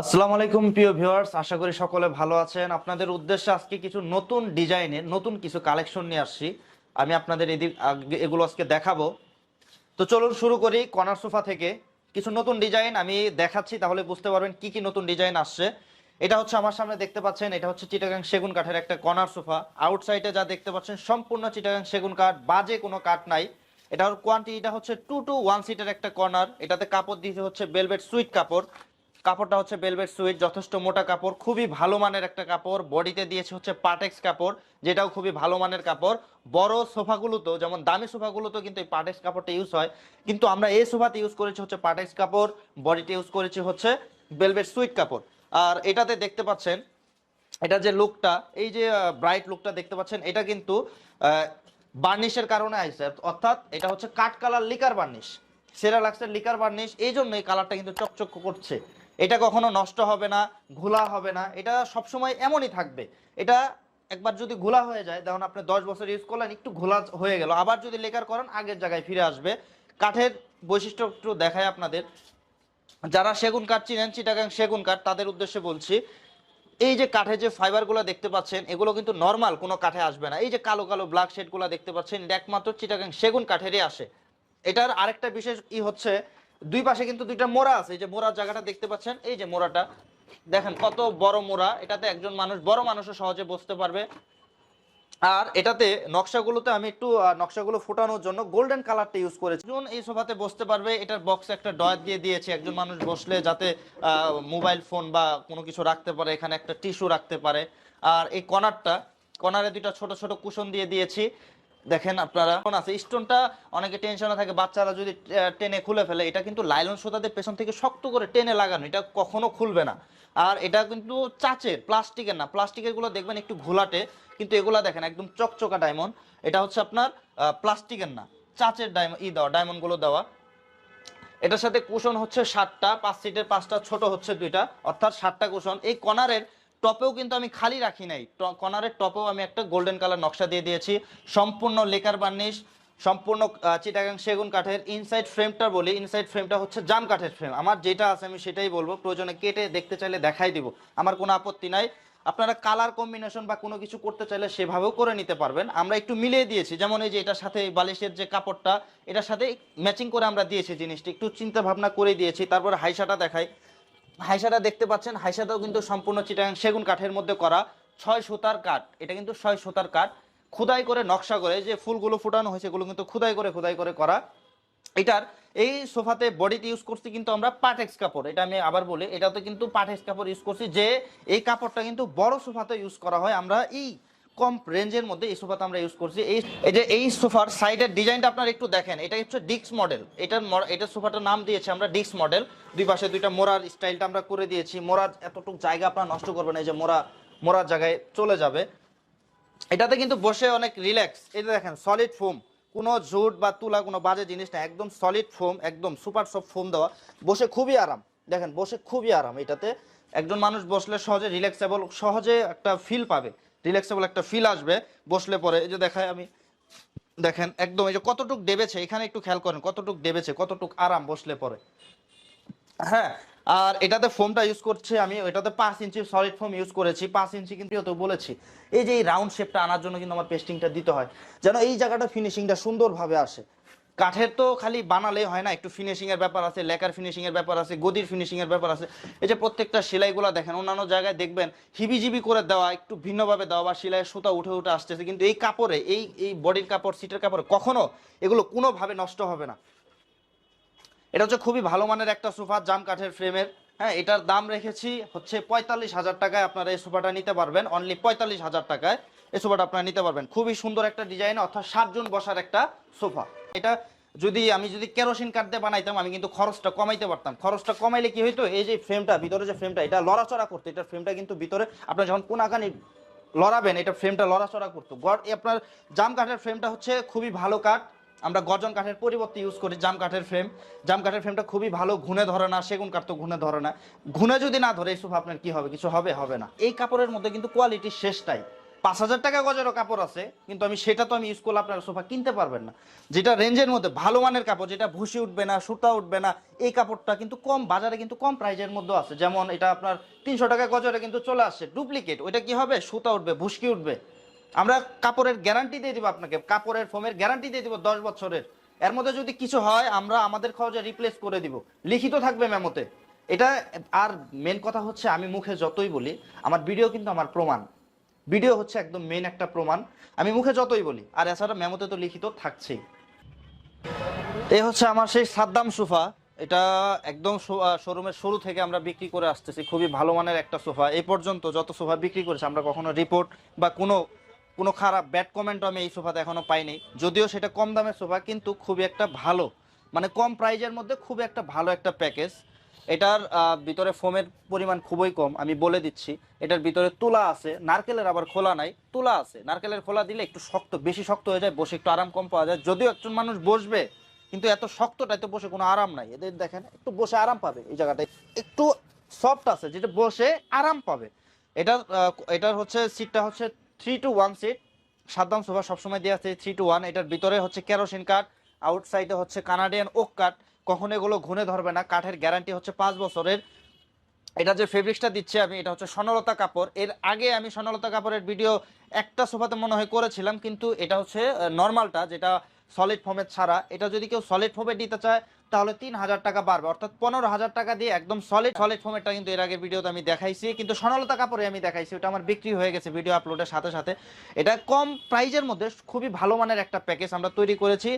আসসালামু আলাইকুম, প্রিয় ভিউয়ার্স। আশা করি সকলে ভালো আছেন। আপনাদের উদ্দেশ্যে আজকে কিছু নতুন ডিজাইনের, নতুন কিছু কালেকশন নিয়ে আসছি। আমি আপনাদের এদিক এগুলো আজকে দেখাবো। তো চলুন শুরু করি কর্নার সোফা থেকে। কিছু নতুন ডিজাইন আমি দেখাচ্ছি, তাহলে বুঝতে পারবেন কি কি নতুন ডিজাইন আসছে। এটা হচ্ছে আমার সামনে দেখতে পাচ্ছেন, এটা হচ্ছে চিটাগাং সেগুন কাঠের একটা কর্নার সোফা। আউটসাইডে যা দেখতে পাচ্ছেন, সম্পূর্ণ চিটাগাং সেগুন কাঠ, বাজে কোনো কাঠ নাই। এটার কোয়ান্টিটিটা হচ্ছে টু টু ওয়ান সিটের একটা কর্নার। এটাতে কাপড় দিতে হচ্ছে বেলভেট সুইট কাপড়। কাপড়টা হচ্ছে বেলভেট সুইট যথেষ্ট মোটা কাপড়, খুবই ভালো মানের একটা কাপড়। বডিতে দিয়েছে হচ্ছে পাটেক্স কাপড়, যেটাও খুবই ভালো মানের কাপড়। বড় সোফাগুলোতেও, যেমন দামি সোফাগুলোতেও কিন্তু এই পাটেক্স কাপড়টা ইউজ হয়। কিন্তু আমরা এই সোফাতে ইউজ করেছি হচ্ছে পাটেক্স কাপড় বডিতে ইউজ করেছি হচ্ছে বেলভেট সুইট কাপড়। আর এটাতে দেখতে পাচ্ছেন, এটা যে লুকটা এই যে ব্রাইট লুকটা দেখতে পাচ্ছেন, এটা কিন্তু বার্নিশের কারণে আইসে অর্থাৎ এটা হচ্ছে কাঠ কালার লিকার বার্নিশ সেরালাক্সের লিকার বার্নিশ এই জন্য এই কালারটা কিন্তু চকচক করছে। এটা কখনো নষ্ট হবে না, ঘোলা হবে না, এটা সবসময় এমনই থাকবে। এটা একবার যদি ঘোলা হয়ে যায় তখন আপনি দশ বছর ইউজ করলেন, একটু ঘোলা হয়ে গেল। আবার যদি লেকার করেন, আগের জায়গায় ফিরে আসবে। কাঠের বৈশিষ্ট্য একটু দেখায় আপনাদের। যারা সেগুন কাঠ চিনেন, চিটাগাং সেগুন কাঠ, তাদের উদ্দেশ্যে বলছি, এই যে কাঠের যে ফাইবারগুলো দেখতে পাচ্ছেন, এগুলো কিন্তু নর্মাল কোনো কাঠে আসবে না। এই যে কালো কালো ব্ল্যাক শেডগুলো দেখতে পাচ্ছেন, এটা একমাত্র চিটাগাং সেগুন কাঠেরই আসে। এটার আরেকটা বিশেষ ই হচ্ছে দুই পাশে কিন্তু দুইটা মোড়া আছে। এই যে মোড়ার জায়গাটা দেখতে পাচ্ছেন? এই যে মোড়াটা। দেখেন কত বড় মোড়া। এটাতে একজন মানুষ, বড় মানুষও সহজে বসতে পারবে। আর এটাতে নকশাগুলোতে আমি একটু নকশাগুলো ফোটানোর জন্য গোল্ডেন কালারটা ইউজ করেছি। একজন এই সোফাতে বসতে পারবে। এটার বক্সে একটা ডয়ার দিয়ে দিয়েছে। একজন মানুষ বসলে যাতে মোবাইল ফোন বা কোনো কিছু রাখতে পারে। এখানে একটা টিস্যু রাখতে পারে। আর এই কর্নারটা কর্নারে দুইটা ছোট ছোট কুশন দিয়ে দিয়েছি। দেখেন আপনারা, কোন আছে? স্টোনটা অনেকে টেনশনে থাকে, বাচ্চারা যদি টেনে খুলে ফেলে, এটা কিন্তু লাইলন সুতাতে পেছন থেকে শক্ত করে টেনে লাগানো, এটা কখনো খুলবে না। আর এটা কিন্তু চাচের, প্লাস্টিকের না, প্লাস্টিকেরগুলো দেখবেন একটু ঘোলাটে, কিন্তু এগুলা দেখেন একদম চকচকা ডায়মন্ড এটা হচ্ছে আপনার প্লাস্টিকের না, চাচের ডায়মন্ড ই দেওয়া ডায়মন্ডগুলো দেওয়া। এটার সাথে কুশন হচ্ছে সাতটা, পাঁচ সিটের পাঁচটা, ছোট হচ্ছে দুইটা, অর্থাৎ সাতটা কুশন। এই কর্নারের টপেও কিন্তু আমি খালি রাখি নাই। কর্নারের টপেও আমি একটা গোল্ডেন কালার নকশা দিয়ে দিয়েছি। সম্পূর্ণ লেকার বার্নিশ, সম্পূর্ণ চিটাগাং সেগুন কাঠের ইনসাইড ফ্রেমটা বলি ইনসাইড ফ্রেমটা হচ্ছে জাম কাঠের ফ্রেম আমার যেটা আছে আমি সেটাই বলব। প্রয়োজনে কেটে দেখতে চাইলে দেখাই দিব। আমার কোনো আপত্তি নাই। আপনারা কালার কম্বিনেশন বা কোনো কিছু করতে চাইলে সেভাবেও করে নিতে পারবেন। আমরা একটু মিলিয়ে দিয়েছি। যেমন এই যে এটার সাথে বালিশের যে কাপড়টা, এটার সাথে ম্যাচিং করে আমরা দিয়েছি জিনিসটি। একটু চিন্তা ভাবনা করে দিয়েছি। তারপর হাইসাটা দেখাই। হাইসাটা দেখতে পাচ্ছেন হাইসাটাও কিন্তু সম্পূর্ণ চিটাং সেগুন কাঠের মধ্যে করা। ছয় সুতার কাঠ, এটা কিন্তু ছয় সুতার কাঠ। খুদাই করে, নকশা করে, যে ফুলগুলো ফুটানো হয়েছে, এগুলো কিন্তু খুদাই করে খুদাই করে করা। এটার, এই সোফাতে বডিতে ইউজ করছি কিন্তু আমরা পাটেক্স কাপড়, এটা আমি আবার বলি। এটাতে কিন্তু পাটেক্স কাপড় ইউজ করছি যে, এই কাপড়টা কিন্তু বড় সোফাতে ইউজ করা হয়। আমরা এই কম রেঞ্জের মধ্যে এই সোফাতে আমরা ইউজ করছি। এই এই যে এই সোফার সাইডের ডিজাইনটা আপনারা একটু দেখেন। এটা হচ্ছে ডিক্স মডেল এটার এটার সোফাটার নাম দিয়েছি আমরা ডিক্স মডেল দুই পাশে দুইটা মোড়ার স্টাইলটা আমরা করে দিয়েছি। মোড়ার এতটুকু জায়গা আপনারা নষ্ট করবেন এই যে মোড়া মোড়ার জায়গায় চলে যাবে। এটাতে কিন্তু বসে অনেক রিল্যাক্স এটা দেখেন সলিড ফোম কোনো জুট বা তুলা, কোনো বাজে জিনিস না। একদম সলিড ফোম একদম সুপার সফট ফোম দেওয়া। বসে খুবই আরাম। দেখেন, বসে খুবই আরাম এটাতে। একজন মানুষ বসলে সহজে রিল্যাক্সেবল সহজে একটা ফিল পাবে। রিল্যাক্সেবল একটা ফিল আসবে, বসলে পরে। এই যে দেখায় আমি, দেখেন, একদম এই যে কতটুক ডেবেছে এখানে একটু খেয়াল করেন, কতটুক ডেবেছে কতটুক আরাম বসলে পরে। হ্যাঁ আর এটাতে ফোমটা ইউজ করছে আমি, এটাতে পাঁচ ইঞ্চি সলিড ফোম ইউজ করেছি, পাঁচ ইঞ্চি কিন্তু তো বলেছি। এই যে এই রাউন্ড শেপটা আনার জন্য কিন্তু আমার পেস্টিংটা দিতে হয়, যেন এই জায়গাটা ফিনিশিংটা সুন্দরভাবে আসে। কাঠের তো খালি বানালেই হয় না, একটু ফিনিশিং এর ব্যাপার আছে, লেকার ফিনিশিং এর ব্যাপার আছে, গদির ফিনিশিং এর ব্যাপার আছে। এই যে প্রত্যেকটা সেলাইগুলো দেখেন, অন্যান্য জায়গায় দেখবেন হিবিজিবি করে দেওয়া, একটু ভিন্নভাবে দেওয়া বা সেলাইয়ের সুতা উঠে উঠে আসতেছে, কিন্তু এই কাপড়ে, এই এই বডির কাপড় সিটের কাপড়ে কখনো এগুলো কোনোভাবে নষ্ট হবে না। এটা হচ্ছে খুবই ভালো মানের একটা সোফা, জাম কাঠের ফ্রেমের। হ্যাঁ এটার দাম রেখেছি হচ্ছে পঁয়তাল্লিশ হাজার টাকায় আপনারা এই সোফাটা নিতে পারবেন অনলি পঁয়তাল্লিশ হাজার টাকায় এই সোফাটা আপনারা নিতে পারবেন। খুবই সুন্দর একটা ডিজাইন অর্থাৎ সাতজন বসার একটা সোফা। এটা যদি আমি যদি কেরোসিন কাঠ দিয়ে বানাইতাম, আমি কিন্তু খরচটা কমাইতে পারতাম। খরচটা কমাইলে কি হইতো? এই যে ফ্রেমটা, ভিতরে যে ফ্রেমটা, এটা লড়াচড়া করতো। এটার ফ্রেমটা কিন্তু ভিতরে আপনার যখন কোনাকানি লড়াবেন এটা ফ্রেমটা লড়াচড়া করতো। গড় আপনার জাম কাঠের ফ্রেমটা হচ্ছে খুবই ভালো কাঠ। আমরা গর্জন কাঠের পরিবর্তে ইউজ করি জাম কাঠের ফ্রেম। জাম কাঠের ফ্রেমটা খুবই ভালো ঘুনে ধরে না, সেগুন কাঠ তো ঘুনে ধরে না। ঘুনে যদি না ধরে, এই সোফা আপনার কি হবে? কিছু হবে হবে না। এই কাপড়ের মধ্যে কিন্তু কোয়ালিটি শেষটাই পাঁচ হাজার টাকা গজেরও কাপড় আছে, কিন্তু আমি সেটা তো আমি ইউজ করলে আপনারা সোফা কিনতে পারবেন না। যেটা রেঞ্জের মধ্যে, ভালো মানের কাপড়, যেটা ভুসি উঠবে না, সুতা উঠবে না, এই কাপড়টা কিন্তু কম, বাজারে কিন্তু কম প্রাইজের মধ্যে আছে। যেমন এটা আপনার তিনশো টাকা গজরে কিন্তু চলে আসছে ডুপ্লিকেট ওইটা কি হবে? সুতা উঠবে, ভুসকি উঠবে। আমরা কাপড়ের গ্যারান্টি দিয়ে দিব আপনাকে, কাপড়ের ফোমের গ্যারান্টি দিয়ে দিব দশ বছরের। এর মধ্যে যদি কিছু হয়, আমরা আমাদের খরচে রিপ্লেস করে দিব। লিখিত থাকবে মেমোতে এটা, আর মেন কথা হচ্ছে, আমি মুখে যতই বলি, আমার ভিডিও কিন্তু আমার প্রমাণ। ভিডিও হচ্ছে একদম মেন একটা প্রমাণ। আমি মুখে যতই বলি, আর এছাড়া মেমোতে তো লিখিত থাকছেই। এই হচ্ছে আমার সেই সাদ্দাম সোফা। এটা একদম শোরুমের শুরু থেকে আমরা বিক্রি করে আসতেছি। খুবই ভালো মানের একটা সোফা। এই পর্যন্ত যত সোফা বিক্রি করেছে, আমরা কখনো রিপোর্ট বা কোনো কোনো খারাপ ব্যাড কমেন্টও আমি এই সোফাতে এখনও পাইনি। যদিও সেটা কম দামের সোফা, কিন্তু খুবই একটা ভালো মানে কম প্রাইজের মধ্যে খুব একটা ভালো একটা প্যাকেজ এটার ভিতরে ফোমের পরিমাণ খুবই কম, আমি বলে দিচ্ছি। এটার ভিতরে তুলা আছে, নারকেলের আবার খোলা নাই, তুলা আছে। নারকেলের খোলা দিলে একটু শক্ত, বেশি শক্ত হয়ে যায়, বসে একটু আরাম কম পাওয়া যায়। যদিও একজন মানুষ বসবে, কিন্তু এত শক্তটাতে বসে কোনো আরাম নাই। এদের দেখেন, একটু বসে আরাম পাবে এই জায়গাটায়। একটু সফট আছে, যেটা বসে আরাম পাবে। এটার এটার হচ্ছে সিটটা হচ্ছে three two one seat Saddam sofa সবসময় দেওয়া আছে থ্রি টু ওয়ান এটার ভিতরে হচ্ছে কেরোসিন কাঠ আউটসাইডে হচ্ছে কানাডিয়ান ওক কাঠ কখনো এগুলো ঘুনে ধরবে না। কাঠের গ্যারান্টি হচ্ছে পাঁচ বছরের। এটা যে ফেব্রিক্সটা দিচ্ছে আমি, এটা হচ্ছে সনলতা কাপড়। এর আগে আমি সনলতা কাপড়ের ভিডিও একটা সোফাতে মনে হয় করেছিলাম, কিন্তু এটা হচ্ছে নর্মালটা যেটা সলিড ফোমের ছাড়া। এটা যদি কেউ সলিড ফোমে দিতে চায় তাহলে তিন হাজার টাকা বাড়বে। অর্থাৎ পনেরো হাজার টাকা দিয়ে একদম সলিড সলিড ফোমেরটা কিন্তু এর আগের ভিডিওতে আমি দেখাইছি। কিন্তু স্বর্ণলতা কাপড়ে আমি দেখাইছি, ওটা আমার বিক্রি হয়ে গেছে ভিডিও আপলোডের সাথে সাথে। এটা কম প্রাইজের মধ্যে খুবই ভালো মানের একটা প্যাকেজ আমরা তৈরি করেছি।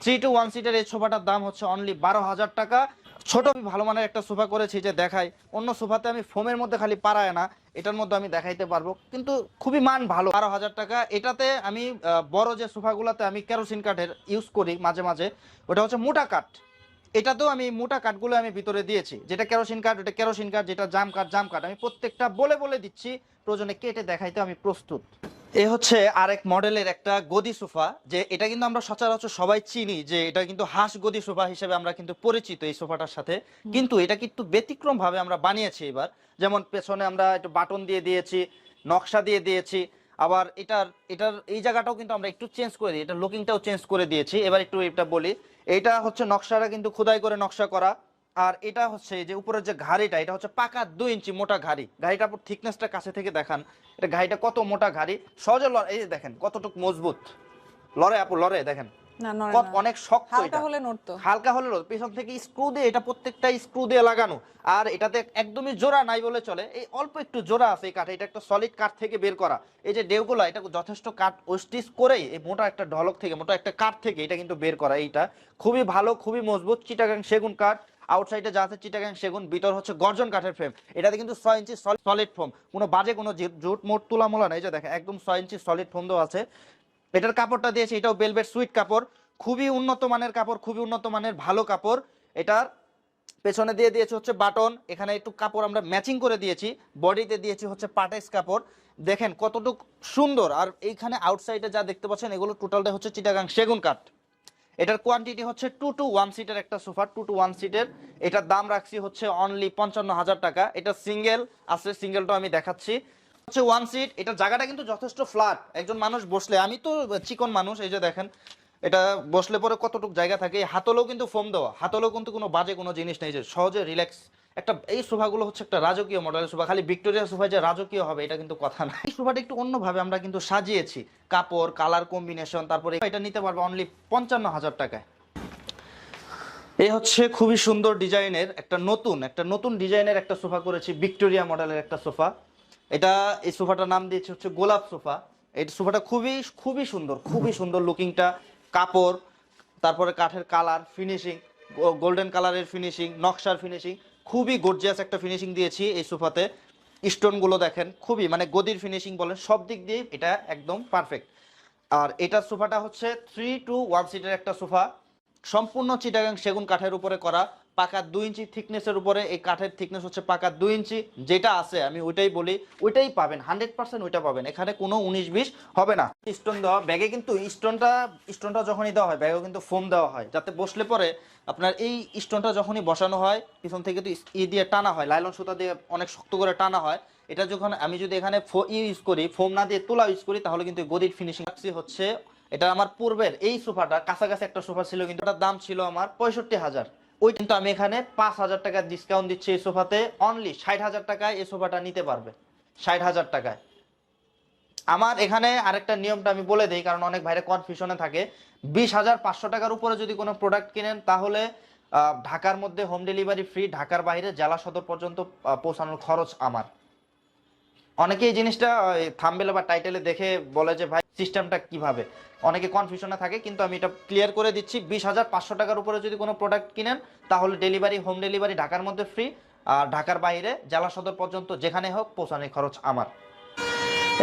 থ্রি টু ওয়ান সিটের এই সোফাটার দাম হচ্ছে অনলি বারো হাজার টাকা। ছোট আমি ভালো মানের একটা সোফা করেছি যে দেখাই অন্য সোফাতে আমি ফোমের মধ্যে খালি পারায় না, এটার মধ্যে আমি দেখাইতে পারব। কিন্তু খুবই মান ভালো, বারো হাজার টাকা। এটাতে আমি বড় যে সোফাগুলোতে আমি কেরোসিন কাঠের ইউজ করি মাঝে মাঝে, ওটা হচ্ছে মোটা কাঠ এটাতেও আমি মোটা কাঠগুলো আমি ভিতরে দিয়েছি। যেটা কেরোসিন কাঠ ওটা কেরোসিন কাঠ যেটা জাম কাঠ জাম কাঠ। আমি প্রত্যেকটা বলে বলে দিচ্ছি প্রয়োজনে কেটে দেখাইতে আমি প্রস্তুত। এ হচ্ছে আরেক মডেলের একটা গদি সোফা যে এটা কিন্তু আমরা সচরাচর সবাই চিনি যে এটা কিন্তু হাঁস গদি সোফা হিসেবে আমরা কিন্তু পরিচিত এই সোফাটার সাথে। কিন্তু এটা কিন্তু ব্যতিক্রম ভাবে আমরা বানিয়েছি এবার? যেমন পেছনে আমরা একটু বাটন দিয়ে দিয়েছি নকশা দিয়ে দিয়েছি আবার এটার এটার, এই জায়গাটাও কিন্তু আমরা একটু চেঞ্জ করে দিই, এটা লুকিংটাও চেঞ্জ করে দিয়েছি। এবার একটু এটা বলি, এটা হচ্ছে নকশাটা কিন্তু খোদাই করে নকশা করা। আর এটা হচ্ছে যে উপরের যে ঘাড়িটা, এটা হচ্ছে পাকা দুই ইঞ্চি মোটা ঘাড়ি। ঘাড়িটা থিকনেসটা কাছে থেকে দেখান, এটা ঘাড়িটা কত মোটা ঘাড়ি? সহজে এই দেখেন, কতটুকু মজবুত। লড়াই আপু লড়াই দেখেন। কত অনেক শক্ত এটা। হলে নড়তো। হালকা হলে নড়ে। পেছন থেকে স্ক্রু দিয়ে এটা প্রত্যেকটা স্ক্রু দিয়ে লাগানো। আর এটাতে একদমই জোড়া নাই বলে চলে। এই অল্প একটু জোড়া আছে এই কাঠে। এটা একটা সলিড কাঠ থেকে বের করা। এই যে ডেউগুলো এটা যথেষ্ট কাঠ ওস্টিস করেই এই মোটা একটা ঢলক থেকে মোটা একটা কাঠ থেকে এটা কিন্তু বের করা এইটা। খুবই ভালো খুবই মজবুত চিটাগাং সেগুন কাঠ। আউটসাইডে যা আছে চিটাগাং সেগুন ভিতর হচ্ছে গর্জন কাঠের ফ্রেম এটাতে কিন্তু ছয় ইঞ্চি সলিড ফোম কোনো বাজে কোনো জুট মোট তুলা মোলা নেই যে দেখেন একদম ছয় ইঞ্চি সলিড ফোম দেওয়া আছে। এটার কাপড়টা দিয়েছে এটাও বেলভেট সুইট কাপড়। খুবই উন্নত মানের কাপড়, খুবই উন্নত মানের, ভালো কাপড়। এটার পেছনে দিয়ে দিয়েছি হচ্ছে বাটন। এখানে একটু কাপড় আমরা ম্যাচিং করে দিয়েছি। বডিতে দিয়েছি হচ্ছে পাটেক্স কাপড়। দেখেন কতটুক সুন্দর। আর এইখানে আউটসাইডে যা দেখতে পাচ্ছেন, এগুলো টোটালটা হচ্ছে চিটাগাং সেগুন কাঠ। এটার কোয়ান্টিটি হচ্ছে টু টু ওয়ান সিটের একটা সোফা টু টু ওয়ান সিটের এটার দাম রাখছি হচ্ছে অনলি পঞ্চান্ন হাজার টাকা। এটা সিঙ্গেল আছে সিঙ্গেলটা আমি দেখাচ্ছি। হচ্ছে ওয়ান সিট এটা জায়গাটা কিন্তু যথেষ্ট ফ্ল্যাট একজন মানুষ বসলে, আমি তো চিকন মানুষ, এই যে দেখেন, এটা বসলে পরে কতটুকু জায়গা থাকে হাতলেও কিন্তু ফোম দেওয়া, হাতলেও কিন্তু কোনো বাজে কোনো জিনিস নেই যে সহজে রিল্যাক্স একটা, এই সোফাগুলো হচ্ছে একটা রাজকীয় মডেলের সোফা, খালি ভিক্টোরিয়া সোফা যে রাজকীয় হবে, এটা কিন্তু কথা না। এই সোফাটা একটু অন্যভাবে আমরা কিন্তু সাজিয়েছি, কাপড় কালার কম্বিনেশন তারপরে এটা নিতে পারবে অনলি পঞ্চান্ন হাজার টাকায়। এই হচ্ছে খুবই সুন্দর ডিজাইনের একটা নতুন একটা নতুন ডিজাইনের একটা সোফা করেছি, ভিক্টোরিয়া মডেলের একটা সোফা। এটা এই সোফাটার নাম দিয়েছে হচ্ছে গোলাপ সোফা। এই সোফাটা খুবই খুবই সুন্দর খুবই সুন্দর লুকিংটা। কাপড়, তারপরে কাঠের কালার ফিনিশিং গোল্ডেন কালারের ফিনিশিং নকশার ফিনিশিং খুবই গর্জিয়াস একটা ফিনিশিং দিয়েছি এই সোফাতে। স্টোনগুলো দেখেন, খুবই মানে গদির ফিনিশিং বলেন, সব দিক দিয়ে এটা একদম পারফেক্ট আর এটার সোফাটা হচ্ছে থ্রি টু ওয়ান সিটের একটা সোফা। সম্পূর্ণ চিটাগাং সেগুন কাঠের উপরে করা। পাকা দুই ইঞ্চি থিকনেসের উপরে, এই কাঠের থিকনেস হচ্ছে পাকা দুই ইঞ্চি, যেটা আছে, আমি ওইটাই বলি, ওইটাই পাবেন হান্ড্রেড পার্সেন্ট ওইটা পাবেন, এখানে কোনো উনিশ বিশ হবে না। স্টোন দেওয়া, ব্যাগে কিন্তু স্টোনটা স্টোনটা যখনই দেওয়া হয় ব্যাগে কিন্তু ফোম দেওয়া হয়, যাতে বসলে পরে আপনার এই স্টোনটা যখনই বসানো হয়, পিছন থেকে তো ই দিয়ে টানা হয়, লাইলন সুতা দিয়ে অনেক শক্ত করে টানা হয়, এটা যখন আমি যদি এখানে ইউজ করি ফোম না দিয়ে তোলা ইউজ করি, তাহলে কিন্তু গদির ফিনিশিং হচ্ছে, এটা আমার পূর্বের, এই সোফাটা, কাছাকাছি একটা সোফা ছিল কিন্তু এটার দাম ছিল আমার পঁয়ষট্টি হাজার। ওই কিন্তু আমি এখানে পাঁচ হাজার টাকা ডিসকাউন্ট দিচ্ছি এই সোফাতে। অনলি ষাট হাজার টাকায় এই সোফাটা নিতে পারবে। ষাট হাজার টাকায়। আমার এখানে আরেকটা নিয়মটা আমি বলে দিই, কারণ অনেক ভাইরে কনফিউশনে থাকে। বিশ হাজার পাঁচশো টাকার উপরে যদি কোনো প্রোডাক্ট কিনেন, তাহলে ঢাকার মধ্যে হোম ডেলিভারি ফ্রি ঢাকার বাইরে জেলা সদর পর্যন্ত পৌঁছানোর খরচ আমার। অনেকে এই জিনিসটা থাম্বেলে বা টাইটেলে দেখে বলে যে, ভাই সিস্টেমটা কীভাবে? অনেকে কনফিউশনে থাকে, কিন্তু আমি এটা ক্লিয়ার করে দিচ্ছি, বিশ হাজার পাঁচশো টাকার উপরে যদি কোনো প্রোডাক্ট কিনেন, তাহলে ডেলিভারি হোম ডেলিভারি ঢাকার মধ্যে ফ্রি আর ঢাকার বাইরে, জেলা সদর পর্যন্ত যেখানে হোক, পৌঁছানোর খরচ আমার।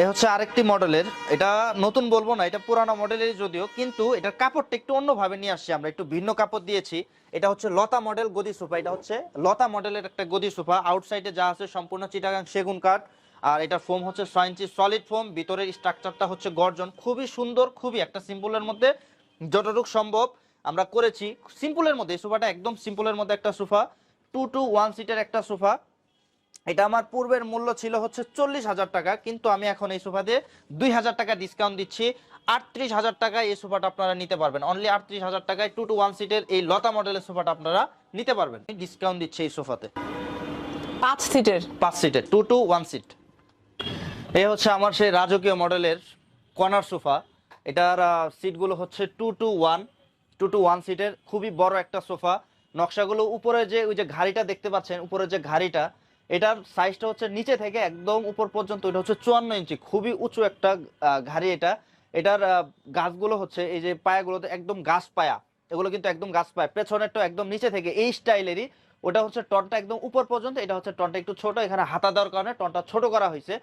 এই হচ্ছে আরেকটি মডেলের, এটা নতুন বলব না, এটা পুরানো মডেলের যদিও, কিন্তু এটার কাপড়টা একটু অন্যভাবে নিয়ে আসছি আমরা, একটু ভিন্ন কাপড় দিয়েছি। এটা হচ্ছে লতা মডেল গদি সোফা, এটা হচ্ছে লতা মডেলের একটা গদি সোফা আউটসাইডে যা আছে সম্পূর্ণ চিটাগাং সেগুন কাঠ আর এটা ফোম হচ্ছে ছয় ইঞ্চি সলিড ফোম। ভিতরের স্ট্রাকচারটা হচ্ছে গর্জন। খুবই সুন্দর খুবই একটা সিম্পলের মধ্যে যতটুকু সম্ভব আমরা করেছি। সিম্পলের মধ্যে এই সোফাটা একদম সিম্পলের মধ্যে একটা সোফা। টু টু ওয়ান সিটের একটা সোফা। এটা আমার পূর্বের মূল্য ছিল হচ্ছে চল্লিশ হাজার টাকা কিন্তু আমি এখন এই সোফা দিয়ে দুই হাজার টাকা ডিসকাউন্ট দিচ্ছি। আটত্রিশ হাজার টাকায় এই সোফাটা আপনারা নিতে পারবেন। অনলি আটত্রিশ হাজার টাকায় টু টু ওয়ান সিটের এই লতা মডেলের সোফাটা আপনারা নিতে পারবেন। ডিসকাউন্ট দিচ্ছে এই সোফাতে। পাঁচ সিটের পাঁচ সিটের টু টু ওয়ান সিট এই হচ্ছে আমার সেই রাজকীয় মডেলের কর্নার সোফা। এটার সিটগুলো হচ্ছে two two one two two one সিটের খুবই বড় একটা সোফা। নকশাগুলো উপরে যে, ওই যে ঘাড়িটা দেখতে পাচ্ছেন, উপরে যে ঘাড়িটা, এটার সাইজটা হচ্ছে নিচে থেকে একদম উপর পর্যন্ত এটা হচ্ছে চুয়ান্ন ইঞ্চি, খুবই উঁচু একটা ঘাড়ি এটা। এটার গাছগুলো হচ্ছে এই যে পায়াগুলোতে একদম গাছ পায়া, এগুলো কিন্তু একদম গাছ পায়া। পেছনেরটা একদম নিচে থেকে এই স্টাইলেরই, ওটা হচ্ছে টনটা একদম উপর পর্যন্ত, এটা হচ্ছে টনটা একটু ছোট, এখানে হাতা দেওয়ার কারণে টনটা ছোট করা হয়েছে।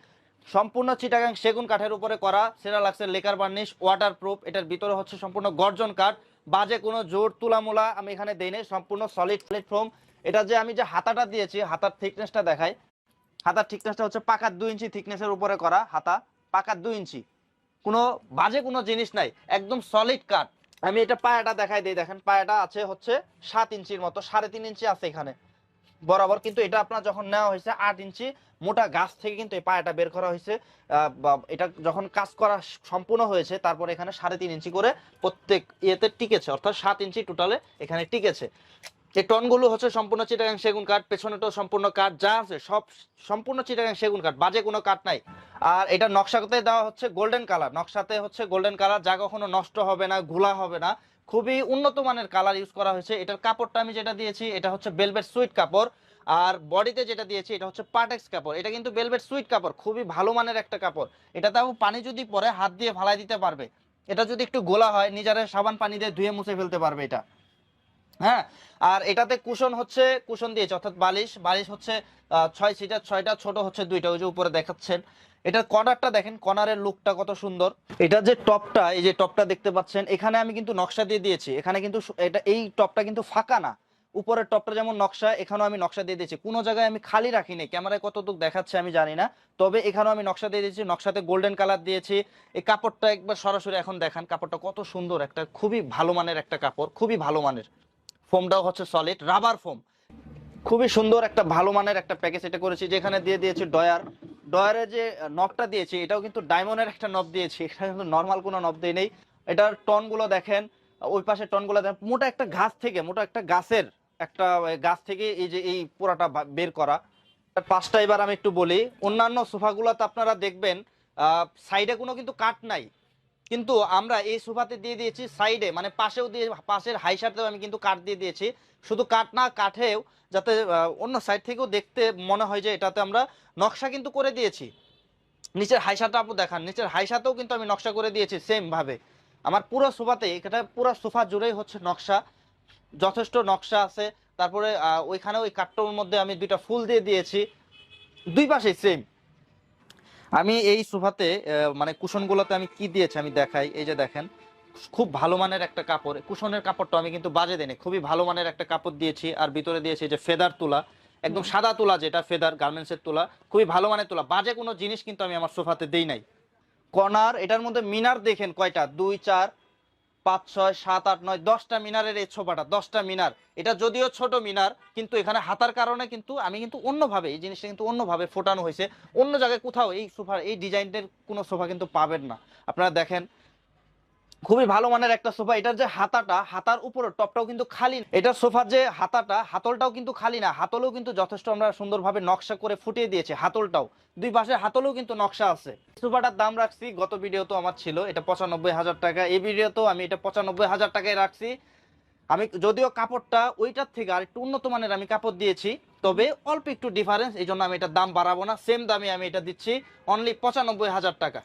সম্পূর্ণ চিটাগাং সেগুন কাঠের উপরে করা সেরা লাগছে লেকার বার্নিশ ওয়াটার প্রুফ এটার ভিতরে হচ্ছে সম্পূর্ণ গর্জন কাঠ, বাজে কোনো জোর, তুলামুলা আমি এখানে দেই নাই, সম্পূর্ণ সলিড প্ল্যাটফর্ম এটা যে আমি যে হাতাটা দিয়েছি, হাতার থিকনেসটা দেখাই। হাতার থিকনেসটা হচ্ছে পাকার দুই ইঞ্চি থিকনেসের উপরে করা হাতা পাকার দুই ইঞ্চি। কোনো বাজে কোনো জিনিস নাই, একদম সলিড কাঠ। আমি এটা পায়াটা দেখাই দিই, দেখেন, পায়াটা আছে হচ্ছে সাত ইঞ্চির মতো, সাড়ে তিন ইঞ্চি আছে এখানে। বরাবর কিন্তু এটা আপনার যখন নেওয়া হয়েছে আট ইঞ্চি মোটা গাছ থেকে কিন্তু এই পায়াটা বের করা হয়েছে। এটা যখন কাজ করা সম্পূর্ণ হয়েছে, তারপর এখানে সাড়ে তিন ইঞ্চি করে প্রত্যেক ইয়েতে টিকেছে, অর্থাৎ সাত ইঞ্চি টোটালে এখানে টিকেছে। এই টনগুলো হচ্ছে সম্পূর্ণ চিটাগাং সেগুন কাঠ, পেছনেটাও সম্পূর্ণ কাঠ যা আছে, সব সম্পূর্ণ চিটাগাং সেগুন কাঠ, বাজে কোনো কাঠ নাই। আর এটা নকশাতে দেওয়া হচ্ছে গোল্ডেন কালার নকশাতে হচ্ছে গোল্ডেন কালার যা কখনো নষ্ট হবে না, ঘোলা হবে না। খুবই উন্নত মানের কালার ইউজ করা হয়েছে। এটার কাপড়টা আমি যেটা দিয়েছি, এটা হচ্ছে বেলভেট সুইট কাপড়। আর বডিতে যেটা দিয়েছি, এটা হচ্ছে পার্টেক্স কাপড়। এটা কিন্তু বেলভেট সুইট কাপড়, খুবই ভালো মানের একটা কাপড়। এটাতেও পানি যদি পরে হাত দিয়ে ফালাই দিতে পারবে। এটা যদি একটু গোলা হয়, নিজের সাবান পানি দিয়ে ধুয়ে মুছে ফেলতে পারবে এটা। হ্যাঁ? আর এটাতে কুশন হচ্ছে, কুশন দিয়েছে, অর্থাৎ বালিশ। বালিশ হচ্ছে ছয় সিটার, ছয়টা, ছোট হচ্ছে দুইটা। ওই যে উপরে দেখাচ্ছেন। এটার কর্নারটা দেখেন, কর্নারের লুকটা কত সুন্দর। এটা যে টপটা, এই যে টপটা দেখতে পাচ্ছেন, এখানে আমি কিন্তু নকশা দিয়ে দিয়েছি। এখানে কিন্তু এটা, এই টপটা কিন্তু ফাঁকা না। উপরের টপটা যেমন নকশা, এখানেও আমি নকশা দিয়ে দিয়েছি। কোনো জায়গায় আমি খালি রাখিনি, ক্যামেরায় কতটুকু দেখাচ্ছে আমি জানি না। তবে এখানেও আমি নকশা দিয়ে দিয়েছি, নকশাতে গোল্ডেন কালার দিয়েছি। এই কাপড়টা একবার সরাসরি এখন দেখান, কাপড়টা কত সুন্দর একটা, খুবই ভালো মানের একটা কাপড়, খুবই ভালো মানের। ফোমটাও হচ্ছে সলিড রাবার ফোম খুবই সুন্দর একটা ভালো মানের একটা প্যাকেজ এটা করেছি, যেখানে দিয়ে দিয়েছি ডয়ার। ডয়ারে যে নবটা দিয়েছি, এটাও কিন্তু ডায়মন্ডের একটা নব দিয়েছি। এটা কিন্তু নর্মাল কোনো নব দিয়ে নেই। এটার টনগুলো দেখেন, ওই পাশে টনগুলো দেখেন, মোটা একটা গাছ থেকে, মোটা একটা গাছের একটা গাছ থেকে এই যে, এই পোড়াটা বের করা। পাঁচটা এবার আমি একটু বলি। অন্যান্য সোফাগুলোতে আপনারা দেখবেন সাইডে কোনো কিন্তু কাট নাই। কিন্তু আমরা এই সোফাতে দিয়ে দিয়েছি সাইডে মানে পাশেও দিয়ে, পাশের হাইসারতেও আমি কিন্তু কাঠ দিয়ে দিয়েছি। শুধু কাঠ না, কাঠেও যাতে অন্য সাইড থেকেও দেখতে মনে হয় যে এটাতে আমরা নকশা কিন্তু করে দিয়েছি। নিচের হাইসাটা আপু দেখান, নিচের হাইসাতেও কিন্তু আমি নকশা করে দিয়েছি সেম ভাবে আমার পুরো সোফাতে, এটা পুরো সোফা জুড়েই হচ্ছে নকশা, যথেষ্ট নকশা আছে। তারপরে ওইখানে ওই কাঠটার মধ্যে আমি দুইটা ফুল দিয়ে দিয়েছি, দুই পাশেই সেম আমি এই সোফাতে মানে কুশনগুলোতে আমি কি দিয়েছি আমি দেখাই। এই যে দেখেন খুব ভালো মানের একটা কাপড়। কুশনের কাপড়টা আমি কিন্তু বাজে দেনি খুবই ভালো মানের একটা কাপড় দিয়েছি আর ভিতরে দিয়েছি যে ফেদার তুলা একদম সাদা তুলা যেটা ফেদার গার্মেন্টসের তুলা খুবই ভালো মানের তুলা। বাজে কোনো জিনিস কিন্তু আমি আমার সোফাতে দিই নাই। কর্নার এটার মধ্যে মিনার দেখেন কয়টা? দুই চার পাঁচ, ছয়, সাত, আট, নয়, দশটা মিনারের এই ছোপাটা, দশটা মিনার। এটা যদিও ছোট মিনার, কিন্তু এখানে হাতার কারণে কিন্তু আমি কিন্তু অন্যভাবে, এই জিনিসটা কিন্তু অন্যভাবে ফোটানো হয়েছে। অন্য জায়গায় কোথাও এই সোফা এই ডিজাইনের কোনো সোফা কিন্তু পাবেন না। আপনারা দেখেন খুবই ভালো মানের একটা সোফা। এটার যে হাতাটা, হাতার উপরে টপটাও কিন্তু খালি না। এটার সোফার যে হাতাটা, হাতলটাও কিন্তু খালি না। হাতলেও কিন্তু যথেষ্ট আমরা সুন্দরভাবে নকশা করে ফুটিয়ে দিয়েছি হাতলটাও। দুই পাশে হাতলেও কিন্তু নকশা আছে। সোফাটার দাম রাখছি, গত ভিডিও তো আমার ছিল, এটা পঁচানব্বই হাজার টাকা। এই ভিডিওতেও আমি এটা পঁচানব্বই হাজার টাকায় রাখছি। আমি যদিও কাপড়টা ওইটার থেকে আর একটু উন্নত মানের আমি কাপড় দিয়েছি, তবে অল্প একটু ডিফারেন্স এই জন্য আমি এটার দাম বাড়াবো না। সেম দামে আমি এটা দিচ্ছি অনলি পঁচানব্বই হাজার টাকা।